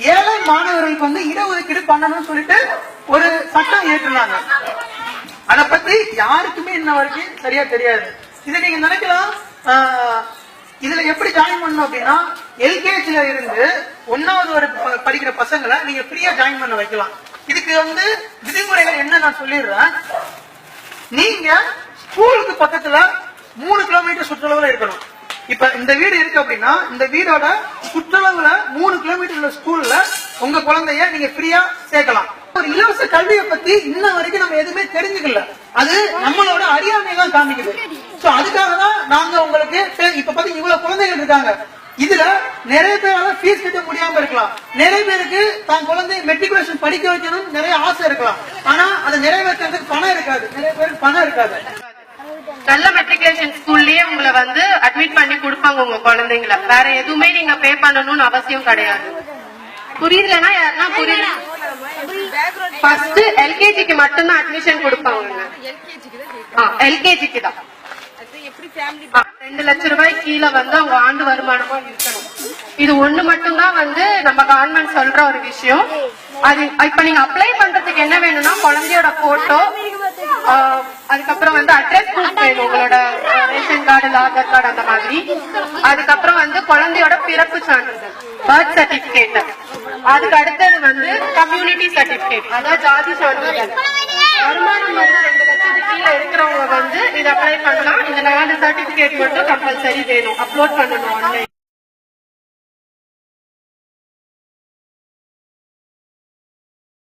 ஏழை மாணவர்களுக்கு வந்து இடஒதுக்கீடு பண்ணணும்னு சொல்லிட்டு ஒரு சட்டம் ஏற்றுனாங்க அத பத்தி யாருக்குமே இன்ன வரைக்கும் சரியா தெரியாது. இதை நீங்க நினைக்கலாம். ஆஹ், இதுல எப்படி ஜாயின் பண்ணணும் அப்படின்னா எல்கேஜில இருந்து ஒன்னாவது ஒரு ப- படிக்கிற பசங்களை நீங்க ஃப்ரீயா ஜாயின் பண்ண வைக்கலாம். இதுக்கு வந்து விதிமுறைகள் என்ன நான் சொல்லிடுறேன். நீங்க ஸ்கூலுக்கு பக்கத்துல மூணு கிலோமீட்டர் சுற்றளவுல இருக்கணும் இப்ப இந்த வீடு இருக்கு அப்படின்னா இந்த வீடோட சுற்றளவுல மூணு கிலோமீட்டர் உள்ள ஸ்கூல்ல உங்க குழந்தைய நீங்க ஃப்ரீயா சேர்க்கலாம். ஒரு இலவச கல்வியை பத்தி இன்ன வரைக்கும் நம்ம எதுவுமே தெரிஞ்சுக்கல. அது நம்மளோட அறியாமை தான் காமிக்குது. சோ அதுக்காக தான் நாங்க உங்களுக்கு இப்ப பாத்தீங்க இவ்வளவு குழந்தைகள் இருக்காங்க. இதுல நிறைய பேரால ஃபீஸ் கட்ட முடியாம இருக்கலாம். நிறைய பேருக்கு தான் குழந்தை மெட்ரிகுலேஷன் படிக்க வைக்கணும் நிறைய ஆசை இருக்கலாம். ஆனா அதை நிறைவேற்றுறதுக்கு பணம் இருக்காது. நிறைய பேருக்கு பணம் இருக்காது. நல்ல மெட்ரிகுலேஷன் உங்க குழந்தைங்கள. வேற எதுவுமே நீங்க பே பண்ணணும்னு அவசியம் கிடையாது. புரியலன்னா யாருன்னா புரியல. ஃபர்ஸ்ட் எல்கேஜிக்கு மட்டும்தான் அட்மிஷன் கொடுப்பாங்க எல்கேஜிக்கு தான். ரெண்டு லட்சம் ரூபாய் கீழே வந்து அவங்க ஆண்டு வருமானமா இருக்கணும். இது ஒண்ணு மட்டும்தான் வந்து நம்ம கவர்மெண்ட் சொல்ற ஒரு விஷயம். அது இப்ப நீங்க அப்ளை பண்றதுக்கு என்ன வேணும்னா குழந்தையோட போட்டோ அதுக்கப்புறம் வந்து அட்ரஸ் ப்ரூஃப் வேணும் உங்களோட ரேஷன் கார்டு ஆதார் கார்டு அந்த மாதிரி. அதுக்கப்புறம் வந்து குழந்தையோட பிறப்பு சான்றிதழ் பர்த் சர்டிபிகேட் அதுக்கு அடுத்தது வந்து கம்யூனிட்டி சர்டிபிகேட் அதாவது ஜாதி சான்றிதழ். வருமானம் வந்து ரெண்டு லட்சத்துக்கு கீழே இருக்கிறவங்க வந்து இதை அப்ளை பண்ணலாம். இந்த நாலு சர்டிபிகேட் மட்டும் கம்பல்சரி வேணும். அப்லோட் பண்ணணும் ஆன்லைன்